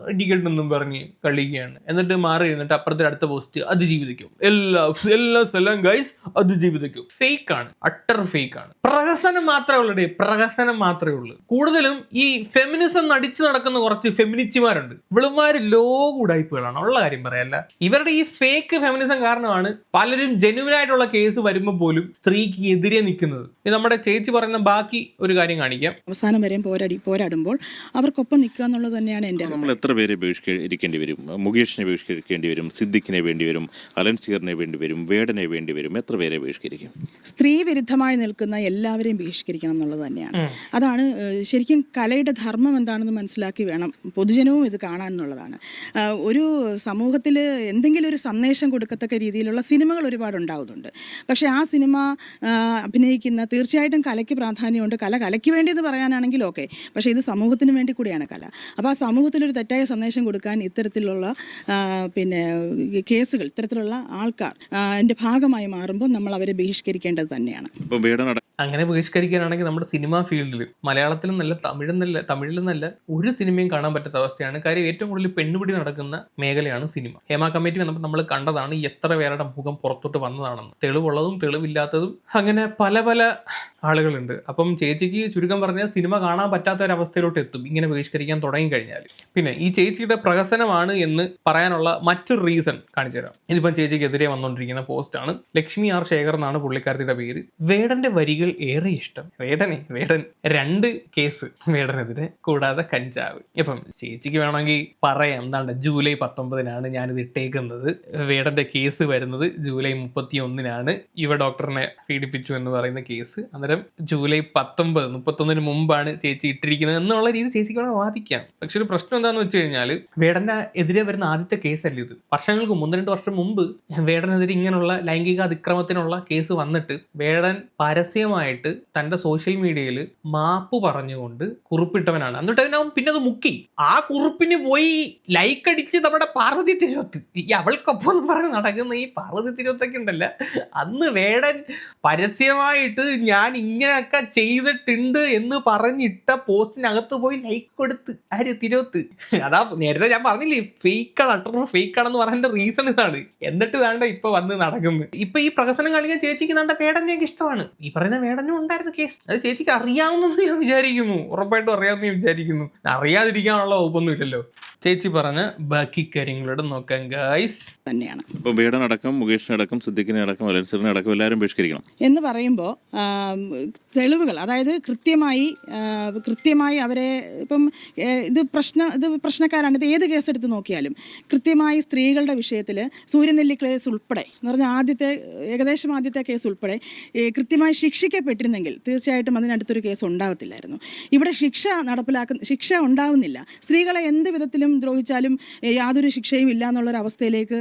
ഇടിക്കട്ടെന്നും പറഞ്ഞ് കളിക്കുകയാണ്. എന്നിട്ട് മാറി ഇരുന്നിട്ട് അപ്പുറത്തെ അടുത്ത പോസ്റ്റ് അതിജീവിതയ്ക്കും എല്ലാ എല്ലാ സ്ഥലം ഗൈസ് അതിജീവിതയ്ക്കും ഫേക്ക് ആണ്. അട്ടർ ഫേക്ക് ആണ്. പ്രഹസനം മാത്രമേ ഉള്ളൂ പ്രഹസനം മാത്രമേ ഉള്ളൂ. കൂടുതലും ഈ ഫെമിനിസം നടിച്ചു നടക്കുന്ന കുറച്ച് ഫെമിനിസ്റ്റിമാരുണ്ട് ഇവളുമാര് ലോ ഉടായ്പകളാണ് ഉള്ള കാര്യം പറയല്ല. ഇവരുടെ ഈ ഫേക്ക് ഫെമിനിസം കാരണമാണ് പലരും ജെന്യൂൻ ആയിട്ടുള്ള കേസ് വരുമ്പോൾ പോലും സ്ത്രീക്ക് എതിരെ നിൽക്കുന്നത്. നമ്മുടെ ചേച്ചി പറയുന്ന ബാക്കി ഒരു കാര്യം കാണിക്കാം.
അവസാനം വരെയും പോരാടി പോരാടുമ്പോൾ അവർക്കൊപ്പം നിൽക്കുക എന്നുള്ളത് തന്നെയാണ് എന്റെ
നമ്മൾ എത്ര പേരെ ബഹിഷ്കരിക്കേണ്ടി വരും മുകേഷിനെ ബഹിഷ്കരിക്കേണ്ടി വരും സിദ്ദിഖിനെ വേണ്ടി വരും അലൻസീറിനെ വേണ്ടി വരും വേടനെ വേണ്ടി വരും എത്ര പേരെ ബഹിഷ്കരിക്കും
സ്ത്രീ വിരുദ്ധമായി നിൽക്കുന്ന എല്ലാവരെയും ബഹിഷ്കരിക്കണം എന്നുള്ളത് തന്നെയാണ്. അതാണ് ശരിക്കും കലയുടെ ധർമ്മം എന്താണെന്ന് മനസ്സിലാക്കി വേണം പൊതുജനവും ഇത് കാണാൻ എന്നുള്ളതാണ്. ഒരു സമൂഹത്തിൽ എന്തെങ്കിലും ഒരു സന്ദേശം കൊടുക്കത്തക്ക രീതിയിലുള്ള സിനിമകൾ ഒരുപാട് ഉണ്ടാവുന്നുണ്ട്. പക്ഷേ ആ സിനിമ അഭിനയിക്കുന്ന തീർച്ചയായിട്ടും കലയ്ക്ക് പ്രാധാന്യമുണ്ട്. കല കലയ്ക്ക് വേണ്ടി എന്ന് പറയാനാണെങ്കിൽ ഓക്കെ പക്ഷേ ഇത് സമൂഹത്തിന് വേണ്ടി കൂടിയാണ് കല. അപ്പോൾ ആ സമൂഹത്തിലൊരു തെറ്റായ സന്ദേശം കൊടുക്കാൻ ഇത്തരത്തിലുള്ള പിന്നെ കേസുകൾ ഇത്തരത്തിലുള്ള ആൾക്കാർ അതിന്റെ ഭാഗമായി മാറുമ്പോൾ നമ്മൾ അവരെ ബഹിഷ്കരിക്കേണ്ടത് തന്നെയാണ്.
അങ്ങനെ ബഹിഷ്കരിക്കാനാണെങ്കിൽ നമ്മുടെ സിനിമാ ഫീൽഡിൽ മലയാളത്തിലും നല്ല തമിഴും നല്ല തമിഴിലും നല്ല ഒരു സിനിമയും കാണാൻ പറ്റാത്ത അവസ്ഥയാണ്. കാര്യം ഏറ്റവും കൂടുതൽ പെണ്ണുപിടി നടക്കുന്ന മേഖലയാണ് സിനിമ. ഹേമ കമ്മിറ്റി വന്നപ്പോൾ നമ്മൾ കണ്ടതാണ് എത്ര പേരുടെ മുഖം പുറത്തോട്ട് വന്നതാണെന്ന്. തെളിവുള്ളതും തെളിവില്ലാത്തതും അങ്ങനെ പല പല ആളുകളുണ്ട്. അപ്പം ചേച്ചിക്ക് ചുരുക്കം പറഞ്ഞാൽ സിനിമ കാണാൻ പറ്റാത്ത ഒരു അവസ്ഥയിലോട്ട് എത്തും ഇങ്ങനെ ബഹിഷ്കരിക്കാൻ തുടങ്ങി കഴിഞ്ഞാൽ പിന്നെ ഈ ചേച്ചിയുടെ പ്രഹസനമാണ് എന്ന് പറയാനുള്ള മറ്റൊരു റീസൺ കാണിച്ചു തരാം. ഇതിപ്പം ചേച്ചിക്കെതിരെ വന്നുകൊണ്ടിരിക്കുന്ന പോസ്റ്റാണ് ലക്ഷ്മി ആർ ശേഖർ എന്നാണ് പുള്ളിക്കാരത്തിയുടെ പേര്. വേടന്റെ വരികൾ ഏറെ ഇഷ്ടം. വേടനെ വേടൻ രണ്ട് കേസ് വേടനെതിരെ കൂടാതെ കഞ്ചാവ്. ഇപ്പം ചേച്ചിക്ക് വേണമെങ്കിൽ പറയാം. എന്താണ് ജൂലൈ പത്തൊമ്പതിനാണ് ഞാനിത് ഇട്ടേക്കുന്നത്. വേടന്റെ കേസ് വരുന്നത് ജൂലൈ മുപ്പത്തി ഒന്നിനാണ് യുവ ഡോക്ടറിനെ പീഡിപ്പിച്ചു എന്ന് പറയുന്ന കേസ്. അന്നേരം ജൂലൈ പത്തൊമ്പത് മുപ്പത്തൊന്നിന് മുമ്പാണ് ചേച്ചി ഇട്ടിരിക്കുന്നത് എന്നുള്ള രീതി ചേച്ചിക്ക് വേണം വാദിക്കാം. പക്ഷെ ഒരു പ്രശ്നം എന്താണെന്ന് വെച്ച് കഴിഞ്ഞാൽ വേടന്റെ എതിരെ വരുന്ന ആദ്യത്തെ കേസല്ല ഇത്. വർഷങ്ങൾക്ക് മുമ്പ് രണ്ട് വർഷം മുമ്പ് വേടനെതിരെ ഇങ്ങനെയുള്ള ലൈംഗിക അതിക്രമത്തിനുള്ള കേസ് വന്നിട്ട് വേടൻ പരസ്യമായിട്ട് തന്റെ സോഷ്യൽ മീഡിയയിൽ മാപ്പ് പറഞ്ഞുകൊണ്ട് കുറിപ്പിട്ടവനാണ്. എന്നിട്ട് അവൻ പിന്നെ അത് മുക്കി. ആ കുറിപ്പിന് പോയി ലൈക്ക് അടിച്ച് നമ്മുടെ പാർവതി തിരുവത്ത് ഈ അവൾക്കൊപ്പം പറഞ്ഞ് നടക്കുന്ന ഈ പാർവതി തിരുവത്തൊക്കെ ഉണ്ടല്ല. അന്ന് വേടൻ പരസ്യമായിട്ട് ഞാൻ ഇങ്ങനെയൊക്കെ ചെയ്തിട്ടുണ്ട് എന്ന് പറഞ്ഞിട്ട പോസ്റ്റിനകത്ത് പോയി ലൈക്ക് കൊടുത്ത്. ആര് തിരുവത്ത് അതാ നേരത്തെ ഞാൻ പറഞ്ഞില്ലേ ഫേക്കാണ് അട്ടർ ഫേക്കാണെന്ന് പറയേണ്ട റീസൺ ഇതാണ്. എന്നിട്ട് വേണ്ട ഇപ്പൊ വന്ന് നടക്കുന്നത് ഇപ്പൊ ഈ പ്രഹസനം കളിക്കാൻ ചേച്ചിക്ക് നല്ല വേടനെയൊക്കെ ഇഷ്ടമാണ്. ഈ പറയുന്ന വേടനും ഉണ്ടായിരുന്നു കേസ് അത് ചേച്ചിക്ക് അറിയാവുന്നെന്ന് ഞാൻ വിചാരിക്കുന്നു. ഉറപ്പായിട്ടും അറിയാമെന്ന് ഞാൻ വിചാരിക്കുന്നു. അറിയാതിരിക്കാനുള്ള വകുപ്പൊന്നും ഇല്ലല്ലോ ചേച്ചി പറഞ്ഞ ബാക്കി കാര്യങ്ങളോട് നോക്കാം ഗായ്സ്
തന്നെയാണ്.
ഇപ്പൊ ബേഡനടക്കം മുകേഷിനടക്കം മുകേഷിനെ അലൻസറിനടക്കം സിദ്ദിഖിനെ അടക്കം അലൻസീറിനെ അടക്കം എല്ലാവരും ബഹിഷ്കരിക്കണം.
എന്ന് പറയുമ്പോൾ തെളിവുകൾ അതായത് കൃത്യമായി കൃത്യമായി അവരെ ഇപ്പം ഇത് പ്രശ്ന ഇത് പ്രശ്നക്കാരാണ്. ഇത് ഏത് കേസ് എടുത്ത് നോക്കിയാലും കൃത്യമായി സ്ത്രീകളുടെ വിഷയത്തിൽ സൂര്യനെല്ലി കേസ് ഉൾപ്പെടെ എന്ന് പറഞ്ഞാൽ ആദ്യത്തെ ഏകദേശം ആദ്യത്തെ കേസ് ഉൾപ്പെടെ കൃത്യമായി ശിക്ഷിക്കപ്പെട്ടിരുന്നെങ്കിൽ തീർച്ചയായിട്ടും അതിനടുത്തൊരു കേസ് ഉണ്ടാവത്തില്ലായിരുന്നു. ഇവിടെ ശിക്ഷ നടപ്പിലാക്കുന്ന ശിക്ഷ ഉണ്ടാവുന്നില്ല. സ്ത്രീകളെ എന്ത് വിധത്തിലും ദ്രോഹിച്ചാലും യാതൊരു ശിക്ഷയും ഇല്ല എന്നുള്ളൊരു അവസ്ഥയിലേക്ക്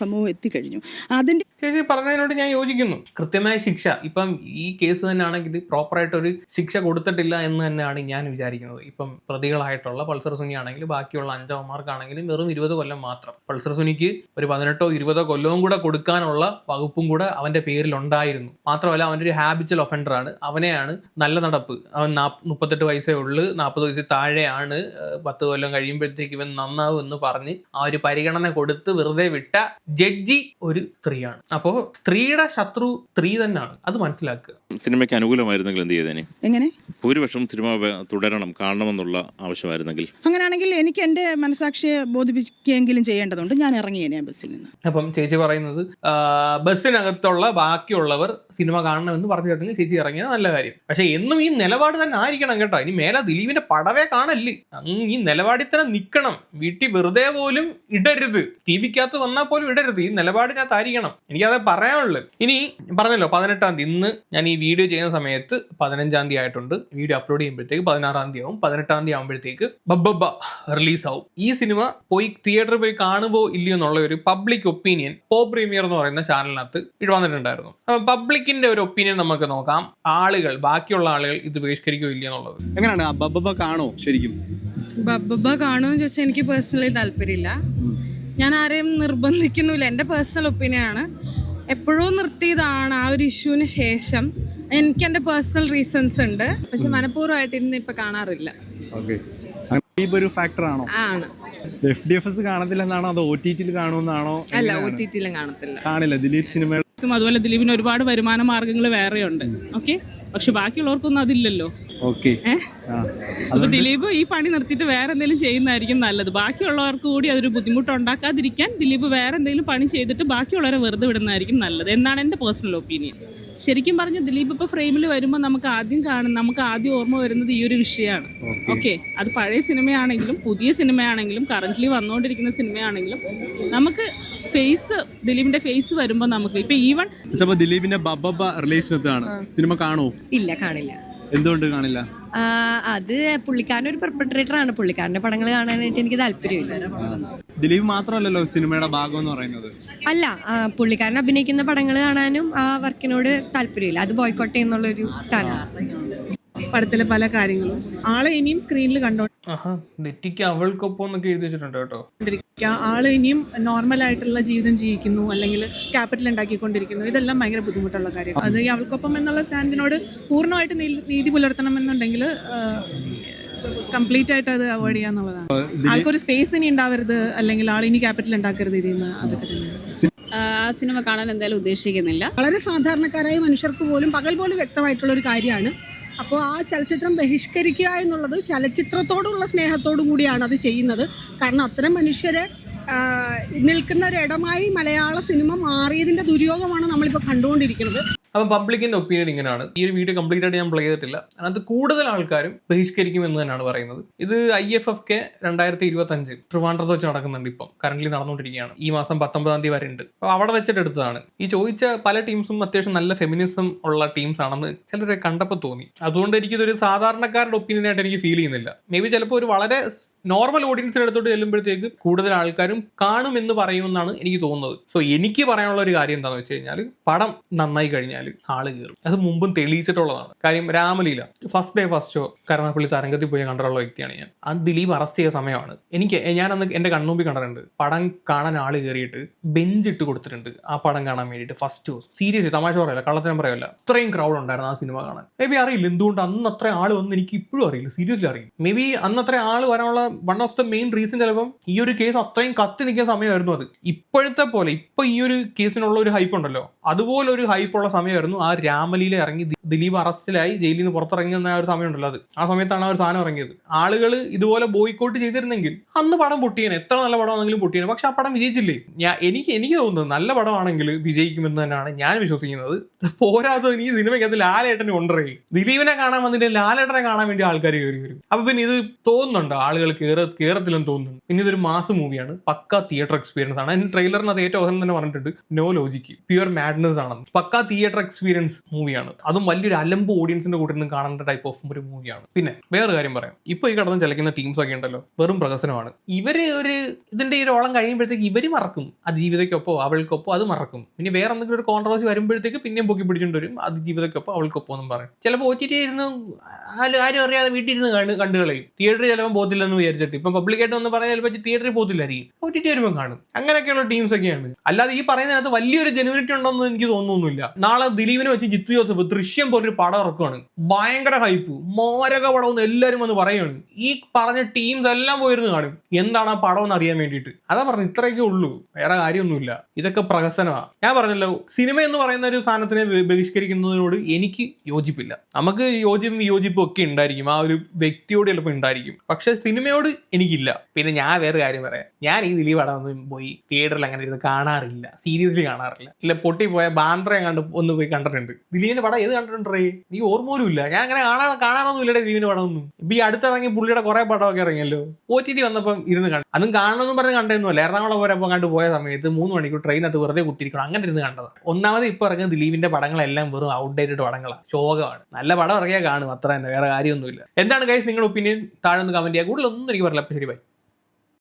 സമൂഹം എത്തിക്കഴിഞ്ഞു. അതിന്റെ
ചേച്ചി പറഞ്ഞതിനോട് ഞാൻ യോജിക്കുന്നു. കൃത്യമായ ശിക്ഷ. ഇപ്പം ഈ കേസ് തന്നെ ആണെങ്കിൽ പ്രോപ്പറായിട്ട് ഒരു ശിക്ഷ കൊടുത്തിട്ടില്ല എന്ന് തന്നെയാണ് ഞാൻ വിചാരിക്കുന്നത്. ഇപ്പം പ്രതികളായിട്ടുള്ള പൾസർ സുനി ആണെങ്കിലും ബാക്കിയുള്ള അഞ്ചവന്മാർക്കാണെങ്കിലും വെറും ഇരുപത് കൊല്ലം മാത്രം. പൾസർ സുനിക്ക് ഒരു പതിനെട്ടോ ഇരുപതോ കൊല്ലവും കൂടെ കൊടുക്കാനുള്ള വകുപ്പും കൂടെ അവന്റെ പേരിൽ ഉണ്ടായിരുന്നു മാത്രമല്ല അവന്റെ ഒരു ഹാബിച്വൽ ഒഫൻഡർ ആണ്. അവനെയാണ് നല്ല നടപ്പ്. അവൻ മുപ്പത്തെട്ട് വയസ്സേ ഉള്ളു നാൽപ്പത് വയസ്സിൽ താഴെയാണ് പത്ത് കൊല്ലം കഴിയുമ്പോഴത്തേക്ക് ഇവൻ നന്നാവും എന്ന് പറഞ്ഞ് ആ ഒരു പരിഗണന കൊടുത്ത് വെറുതെ വിട്ട ജഡ്ജി ഒരു സ്ത്രീയാണ്. അപ്പോൾ സ്ത്രീയുടെ ശത്രു സ്ത്രീ തന്നെയാണ്. അത് മനസ്സിലാക്കുക.
സിനിമയ്ക്ക് അനുകൂലമായിരുന്നെങ്കിൽ എന്ത് ചെയ്തേനെ
എങ്ങനെ?
ഭൂരിപക്ഷം സിനിമ വേ- തുടരണം കാണണമെന്നുള്ള ആവശ്യമായിരുന്നെങ്കിൽ.
അങ്ങനെയാണെങ്കിൽ എനിക്ക് എന്റെ മനസാക്ഷിയെ ബോധിപ്പിക്കുകയെങ്കിലും ചെയ്യേണ്ടതുണ്ട്. ഞാൻ ഇറങ്ങിയേനെ ആ ബസ്സിൽ നിന്ന്.
അപ്പം ചേച്ചി പറയുന്നത് ആ, ബസ്സിനകത്തുള്ള ബാക്കിയുള്ളവർ സിനിമ കാണണമെന്ന് പറഞ്ഞു കേട്ടെങ്കിൽ ചേച്ചി ഇറങ്ങിയത് നല്ല കാര്യം. പക്ഷെ എന്നും ഈ നിലപാട് തന്നെ ആയിരിക്കണം കേട്ടോ. ഇനി മേലെ ദിലീപിന്റെ പടവേ കാണല്ലേ. അങ്ങ് ഈ നിലപാടിൽ തന്നെ നിൽക്കണം വീട്ടിൽ വെറുതെ പോലും ഇടരുത്. ടി വിക്കകത്ത് വന്നാൽ പോലും ഇടരുത്. ഈ നിലപാടിനകത്ത് ആയിരിക്കണം എനിക്കത് പറയാനുള്ളത് ഇനി പറഞ്ഞല്ലോ പതിനെട്ടാം തീയതി ഇന്ന് ഞാൻ ഈ വീഡിയോ ചെയ്യുന്ന സമയത്ത് പതിനഞ്ചാം തീയതി ആയിട്ടുണ്ട്. വീഡിയോ അപ്ലോഡ് ചെയ്യുമ്പോഴത്തേക്ക് പതിനാറാം തീയതി ആവും. പതിനെട്ടാം തീയതി ആകുമ്പോഴത്തേക്ക് ബബ്ബ റിലീസ് ആവും. ഈ സിനിമ പോയി തിയേറ്ററിൽ പോയി കാണുമോ ഇല്ലയോ എന്നുള്ള ഒരു പബ്ലിക് ഒപ്പീനിയൻ പോ പ്രീമിയർ എന്ന് പറയുന്ന ചാനലിനകത്ത് ഇത് വന്നിട്ടുണ്ടായിരുന്നു. അപ്പം പബ്ലിക്കിന്റെ ഒരു ഒപ്പീനിയൻ നമുക്ക് നോക്കാം. ആളുകൾ ബാക്കിയുള്ള ആളുകൾ ഇത് ബഹിഷ്കരിക്കോ ഇല്ലയോ എന്നുള്ളത്.
എങ്ങനെയാണ്? ബബ്ബ കാണോ ശരിക്കും?
ബബ്ബ കാണുമെന്ന് ചോദിച്ചാൽ എനിക്ക് പേഴ്സണലി താല്പര്യമില്ല. ഞാൻ ആരെയും നിർബന്ധിക്കുന്നില്ല എന്റെ പേഴ്സണൽ ഒപ്പീനിയൻ ആണ്. എപ്പോഴോ നിർത്തിയതാണ് ആ ഒരു ഇഷ്യൂവിന് ശേഷം എനിക്ക് എന്റെ പേഴ്സണൽ റീസൺസ് ഉണ്ട്.
പക്ഷെ മനഃപൂർവമായിട്ട് ഇന്ന് ഇപ്പൊ കാണാറില്ല.
ഓക്കെ. ഒരു ഫാക്ടർ ആണോ?
ആണ്.
എഫ് ഡി എഫ് എസ് കാണത്തില്ലെന്നാണോ അതോ ഒ ടി ടിയിൽ കാണുമെന്നാണോ?
അല്ല ഒ
എങ്ങനെയാണ്?
ടി ടിയിലും കാണത്തില്ല.
കാണില്ല. ദിലീപ് സിനിമ
അതുപോലെ ദിലീപിന് ഒരുപാട് വരുമാന മാർഗങ്ങൾ വേറെയുണ്ട്. ഓക്കെ? പക്ഷെ ബാക്കിയുള്ളവർക്കൊന്നും അതില്ലല്ലോ.
ഓക്കെ.
അപ്പൊ ദിലീപ് ഈ പണി നിർത്തിയിട്ട് വേറെ എന്തെങ്കിലും ചെയ്യുന്നതായിരിക്കും നല്ലത്. ബാക്കിയുള്ളവർക്ക് കൂടി അതൊരു ബുദ്ധിമുട്ട് ഉണ്ടാക്കാതിരിക്കാൻ ദിലീപ് വേറെ എന്തെങ്കിലും പണി ചെയ്തിട്ട് ബാക്കിയുള്ളവരെ വെറുതെ വിടുന്നതായിരിക്കും നല്ലത്. എന്നാണ് എന്റെ പേഴ്സണൽ ഒപ്പീനിയൻ? ശരിക്കും പറഞ്ഞ ദിലീപ് ഇപ്പൊ ഫ്രെയിമിൽ വരുമ്പോൾ നമുക്ക് ആദ്യം കാണും നമുക്ക് ആദ്യം ഓർമ്മ വരുന്നത് ഈ ഒരു വിഷയമാണ്. ഓക്കെ അത് പഴയ സിനിമയാണെങ്കിലും പുതിയ സിനിമയാണെങ്കിലും കറന്റ്ലി വന്നുകൊണ്ടിരിക്കുന്ന സിനിമയാണെങ്കിലും നമുക്ക് ഫേസ് ദിലീപിന്റെ ഫേസ് വരുമ്പോൾ നമുക്ക് ഇപ്പൊ ഈവൺ
ദിലീപിന്റെ ബബ്ബ റിലേഷൻ സിനിമ കാണോ
ഇല്ല കാണില്ല.
എന്തുകൊണ്ട് കാണില്ല?
അത് പുള്ളിക്കാരൻ ഒരു പെർപ്പട്രേറ്റർ ആണ്. പുള്ളിക്കാരന്റെ പടങ്ങൾ കാണാനായിട്ട് എനിക്ക് താല്പര്യമില്ല.
ദിലീപ് മാത്രമല്ലല്ലോ സിനിമയുടെ ഭാഗം എന്ന് പറയുന്നത്.
അല്ല പുള്ളിക്കാരൻ അഭിനയിക്കുന്ന പടങ്ങൾ കാണാനും ആ വർക്കിനോട് താല്പര്യമില്ല. അത് ബോയ്ക്കോട്ടെ എന്നുള്ളൊരു സ്റ്റാൻഡാണ്
പടത്തിലെ പല കാര്യങ്ങളും. ആളെ ഇനിയും സ്ക്രീനിൽ
കണ്ടോ നെറ്റിക്ക് അവൾക്കൊപ്പം എന്നൊക്കെ എഴുതി വെച്ചിട്ടുണ്ട് കേട്ടോ.
ആൾ ഇനിയും നോർമൽ ആയിട്ടുള്ള ജീവിതം ജീവിക്കുന്നു അല്ലെങ്കിൽ ക്യാപിറ്റൽ ഉണ്ടാക്കിക്കൊണ്ടിരിക്കുന്നു. ഇതെല്ലാം ഭയങ്കര ബുദ്ധിമുട്ടുള്ള കാര്യം. അത് ഈ അവൾക്കൊപ്പം എന്നുള്ള സ്റ്റാൻഡിനോട് പൂർണമായിട്ട് നീതി പുലർത്തണം എന്നുണ്ടെങ്കിൽ കംപ്ലീറ്റ് ആയിട്ട് അത് അവോയ്ഡ് ചെയ്യാന്നുള്ളതാണ്. ആൾക്കൊരു സ്പേസ് ഇനി ഉണ്ടാവരുത് അല്ലെങ്കിൽ ആൾ ഇനി ക്യാപിറ്റൽ ഉണ്ടാക്കരുത് ഇതിൽ നിന്ന് അതൊക്കെ തന്നെയാണ്.
ആ സിനിമ കാണാൻ എന്തായാലും ഉദ്ദേശിക്കുന്നില്ല.
വളരെ സാധാരണക്കാരായ മനുഷ്യർക്ക് പോലും പകൽ പോലും വ്യക്തമായിട്ടുള്ള ഒരു കാര്യമാണ്. അപ്പോൾ ആ ചലച്ചിത്രം ബഹിഷ്കരിക്കുക എന്നുള്ളത് ചലച്ചിത്രത്തോടുള്ള സ്നേഹത്തോടു കൂടിയാണ് അത് ചെയ്യുന്നത്. കാരണം അത്തരം മനുഷ്യരെ നിൽക്കുന്ന ഒരിടമായി മലയാള സിനിമ മാറിയതിന്റെ ദുര്യോഗമാണ് നമ്മളിപ്പോൾ കണ്ടുകൊണ്ടിരിക്കുന്നത്.
അപ്പം പബ്ലിക്കിന്റെ ഒപ്പീനിയൻ ഇങ്ങനെയാണ് ഈ ഒരു വീഡിയോ കംപ്ലീറ്റ് ആയിട്ട് ഞാൻ പ്ലേ ചെയ്തിട്ടില്ല. അതിനകത്ത് കൂടുതൽ ആൾക്കാരും ബഹിഷ്കരിക്കും എന്ന് തന്നെയാണ് പറയുന്നത്. ഇത് ഐ എഫ് എഫ് കെ രണ്ടായിരത്തി ഇരുപത്തി അഞ്ച് ട്രിവാൻഡ്രത്ത് വെച്ച് നടക്കുന്നുണ്ട് ഇപ്പം. കറന്റ് നടന്നുകൊണ്ടിരിക്കുകയാണ്. ഈ മാസം പത്തൊമ്പതാം തീയതി വരെ ഉണ്ട് അപ്പോൾ അവിടെ വെച്ചിട്ട് എടുത്തതാണ്. ഈ ചോദിച്ച പല ടീംസും അത്യാവശ്യം നല്ല ഫെമിനിസം ഉള്ള ടീംസ് ആണെന്ന് ചിലരെ കണ്ടപ്പോൾ തോന്നി. അതുകൊണ്ട് എനിക്കിതൊരു സാധാരണക്കാരുടെ ഒപ്പീനിയൻ ആയിട്ട് എനിക്ക് ഫീൽ ചെയ്യുന്നില്ല. മേ ബി ചിലപ്പോൾ ഒരു വളരെ നോർമൽ ഓഡിയൻസിന് അടുത്തോട്ട് ചെല്ലുമ്പോഴത്തേക്ക് കൂടുതൽ ആൾക്കാരും കാണുമെന്ന് പറയുമെന്നാണ് എനിക്ക് തോന്നുന്നത്. സോ എനിക്ക് പറയാനുള്ള ഒരു കാര്യം എന്താണെന്ന് വെച്ച് കഴിഞ്ഞാൽ പടം നന്നായി കഴിഞ്ഞാൽ ആൾ കയറും അത് മുമ്പും തെളിയിച്ചിട്ടുള്ളതാണ്. കാര്യം Ramaleela first day first show Karunappally തരംഗത്തിൽ പോയി കണ്ടിട്ടുള്ള വ്യക്തിയാണ് ഞാൻ. അത് ദിലീപ് അറസ്റ്റ് ചെയ്ത സമയമാണ്. എനിക്ക് ഞാൻ അന്ന് എന്റെ കണ്ണുമ്പിൽ കണ്ടിട്ടുണ്ട്. പടം കാണാൻ ആൾ കയറിയിട്ട് ബെഞ്ച് ഇട്ട് കൊടുത്തിട്ടുണ്ട് ആ പടം കാണാൻ വേണ്ടിയിട്ട് ഫസ്റ്റ് ഷോ സീരിയസ് തമാശ പറയല്ല കള്ളത്തിനും പറയല്ല. ഇത്രയും ക്രൗഡ് ഉണ്ടായിരുന്നു ആ സിനിമ കാണാൻ. മേ ബി അറിയില്ല എന്തുകൊണ്ട് അന്ന് അത്ര ആൾ വന്ന് എനിക്ക് ഇപ്പോഴും അറിയില്ല. സീരിയസ്ലി അറിയില്ല. മേ ബി അന്ന് അത്ര ആൾ വരാനുള്ള one of the main reason ചിലപ്പം ഈ ഒരു കേസ് അത്രയും കത്തി നിൽക്കുന്ന സമയമായിരുന്നു അത്. ഇപ്പോഴത്തെ പോലെ ഇപ്പൊ ഈ ഒരു കേസിനുള്ള ഒരു ഹൈപ്പ് ഉണ്ടല്ലോ. അതുപോലെ ഒരു ഹൈപ്പ് ഉള്ള സമയമായിരുന്നു. ആ രാമലീല ഇറങ്ങി ദിലീപ് അറസ്റ്റിലായി ജയിലിൽ നിന്ന് പുറത്തിറങ്ങി വന്ന ഒരു സമയമുണ്ടല്ലോ അത്. ആ സമയത്താണ് ആ ഒരു സാധനം ഇറങ്ങിയത്. ആളുകൾ ഇതുപോലെ ബോയ്ക്കോട്ട് ചെയ്തിരുന്നെങ്കിൽ അന്ന് പടം പൊട്ടിയേനെ. എത്ര നല്ല പടമാണെങ്കിലും പൊട്ടിയേനെ. പക്ഷെ ആ പടം വിജയിച്ചില്ലേ? ഞാൻ എനിക്ക് എനിക്ക് തോന്നുന്നത് നല്ല പടമാണെങ്കിൽ വിജയിക്കുമെന്ന് തന്നെയാണ് ഞാൻ വിശ്വസിക്കുന്നത്. പോരാത്ത ഈ സിനിമയ്ക്ക് ലാലേട്ടന് കൊണ്ടുവരേ ദിലീപിനെ കാണാൻ വന്നിട്ട് ലാലേട്ടനെ കാണാൻ വേണ്ടി ആൾക്കാർ കയറി വരും. അപ്പൊ പിന്നെ ഇത് തോന്നുന്നുണ്ട്? ആളുകൾ കേറ കേറത്തില്ലെന്ന് തോന്നുന്നു പിന്നെ ഇതൊരു മാസ് മൂവിയാണ്. പക്ക തിയേറ്റർ എക്സ്പീരിയൻസ് ആണ്. അതിന് ട്രെയിലറിന് അത് ഏറ്റവും അവസരം തന്നെ പറഞ്ഞിട്ടുണ്ട്. നോ ലോജിക്ക് പ്യുവർ മാഡ്നസ് ആണെന്ന്. പക്ക തിയേറ്റർ എക്സ്പീരിയൻസ് മൂവിയാണ് അതും വലിയൊരു അലമ്പ് ഓഡിയൻസിന്റെ കൂടെ നിന്ന് കാണേണ്ട ടൈപ്പ് ഓഫ് ഒരു മൂവിയാണ് പിന്നെ വേറെ കാര്യം പറയാം. ഇപ്പൊ ഈ കടന്ന് ചലിക്കുന്ന ടീംസ് ഒക്കെ ഉണ്ടല്ലോ വെറും പ്രഹസനമാണ്. ഇവർ ഒരു ഇതിന്റെ ഈ ഓളം കഴിയുമ്പോഴത്തേക്ക് ഇവർ മറക്കും. അത് ജീവിതക്കൊപ്പോ അവൾക്കൊപ്പോ അത് മറക്കും. പിന്നെ വേറെ എന്തെങ്കിലും ഒരു കോൺട്രവേഴ്സി വരുമ്പോഴത്തേക്ക് പിന്നെയും പൊക്കി പിടിച്ചിട്ട് വരും. അത് ജീവിതക്കൊപ്പോ അവൾക്കൊപ്പം എന്നും പറയും. ചിലപ്പോൾ ഒ ടി ടി ആരും അറിയാതെ വീട്ടിൽ ഇരുന്ന് കണ്ട് കണ്ടു കളയും. തിയേറ്ററിൽ ചിലപ്പോൾ പോകത്തില്ലെന്ന് വിചാരിച്ചിട്ട്. ഇപ്പൊ പബ്ലിക്കായിട്ട് ഒന്ന് പറഞ്ഞാൽ ചിലപ്പോൾ തിയേറ്ററിൽ പോത്തില്ലായിരിക്കും. ഒ ടി ടി വരുമ്പോൾ കാണും. അങ്ങനെയൊക്കെയുള്ള ടീംസ് ഒക്കെയാണ്. അല്ലാതെ ഈ പറയുന്നതിനകത്ത് വലിയൊരു ജെനുവിനിറ്റി ഉണ്ടെന്ന് എനിക്ക് തോന്നുന്നില്ല നാളെ ദിലീപിനെ വെച്ച് ജിത്തു ജോസഫ് ദൃശ്യം പോലൊരു പടം ഇറക്കുവാണ്. ഭയങ്കര ഹൈപ്പ് മോരക പടം എന്ന് എല്ലാവരും വന്ന് പറയുകയാണ് ഈ പറഞ്ഞ ടീംസ് എല്ലാം പോയിരുന്നു കാണും. എന്താണ് ആ പടം എന്ന് അറിയാൻ വേണ്ടിയിട്ട്? അതാ പറഞ്ഞു ഇത്രയൊക്കെ ഉള്ളൂ. വേറെ കാര്യമൊന്നുമില്ല. ഇതൊക്കെ പ്രഹസനമാണ് ഞാൻ പറഞ്ഞല്ലോ സിനിമ എന്ന് പറയുന്ന ഒരു സാധനത്തിനെ ബഹിഷ്കരിക്കുന്നതിനോട് എനിക്ക് യോജിപ്പില്ല. നമുക്ക് യോജിപ്പും വിയോജിപ്പും ഒക്കെ ഉണ്ടായിരിക്കും. ആ ഒരു വ്യക്തിയോട് ചിലപ്പോൾ ഉണ്ടായിരിക്കും. പക്ഷെ സിനിമയോട് എനിക്കില്ല. പിന്നെ ഞാൻ വേറെ കാര്യം പറയാം. ഞാൻ ഈ ദിലീപ് പടം പോയി തിയേറ്ററിൽ അങ്ങനെ ഇരുന്ന് കാണാറില്ല. സീരിയസ്ലി കാണാറില്ല. ഇല്ല പൊട്ടിപ്പോയ ബാന്ദ്ര കണ്ട് ഒന്ന് പോയി കണ്ടിട്ടുണ്ട്. ദിലീപിന്റെ പടം ഏത് കണ്ടിട്ടുണ്ടേ നീ ഓർമ്മ പോലും ഇല്ല. ഞാൻ അങ്ങനെ കാണാൻ കാണാനൊന്നും ഇല്ലടേ ദിലീപിന്റെ പടം ഒന്നും ഇപ്പൊ ഈ അടുത്തിറങ്ങി പുള്ളിയുടെ കുറെ പടമൊക്കെ ഇറങ്ങിയല്ലോ. ഒ ടി ടി വന്നപ്പം ഇരുന്ന് കണ്ടു അതും കാണണമെന്നും പറഞ്ഞ് കണ്ടൊന്നുമല്ല. എറണാകുളം പോരപ്പോൾ കണ്ട് പോയ സമയത്ത് മൂന്ന് മണിക്കൂർ ട്രെയിനകത്ത് വെറുതെ കുത്തിരിക്കണം അങ്ങനെ ഇരുന്ന് കണ്ടത്. ഒന്നാമത് ഇപ്പൊ ഇറങ്ങുന്ന ദിലീപിന്റെ പടങ്ങളെല്ലാം വെറും ഔട്ട്ഡേറ്റഡ് പടങ്ങളാണ് ശോകമാണ്. നല്ല പടം ഇറങ്ങിയാൽ കാണും. അത്ര തന്നെ വേറെ കാര്യമൊന്നുമില്ല. എന്താണ് കൈസ് നിങ്ങളുടെ ഒപ്പീനിയൻ താഴെ ഒന്ന് കമന്റ് ചെയ്യുക കൂടുതലൊന്നും എനിക്ക് അപ്പൊ ശരി ബൈ